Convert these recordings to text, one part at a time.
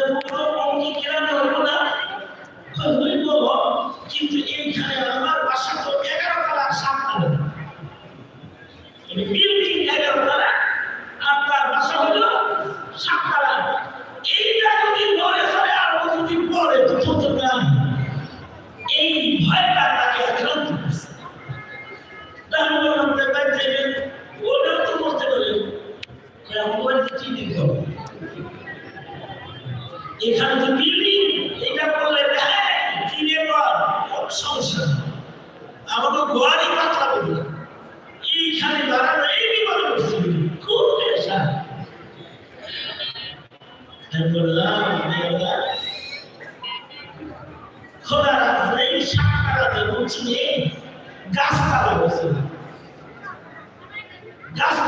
অঙ্কি কেরামে হইব না হইব কিন্তু এইখানে আমার বাসা তো এগারো তালা সাত তালা বিল্ডিং এগারো তালা আপনার বাসা হইল সাত তালা এইটা যদি পরে ফেলে আর যদি পরে তো চলতে এই ভয়টা তাকে আক্রান্ত করছে তার মধ্যে বাইরে ওটাও তো বলতে পারে। কেমন কি দিতে হবে এখানে তো বিল্ডিং, এটা বললে হ্যাঁ কিনে পর সমস্যা আমাকে গোয়ারি পাতলা বলি এইখানে দাঁড়ানো, এই বিপদে পড়ছি। খুব পেশা বললাম খোদা রাখলে এই সাক্ষাতে বলছি নে বসে গাছপালায়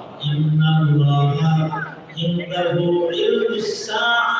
إن الله عنده علم الساعة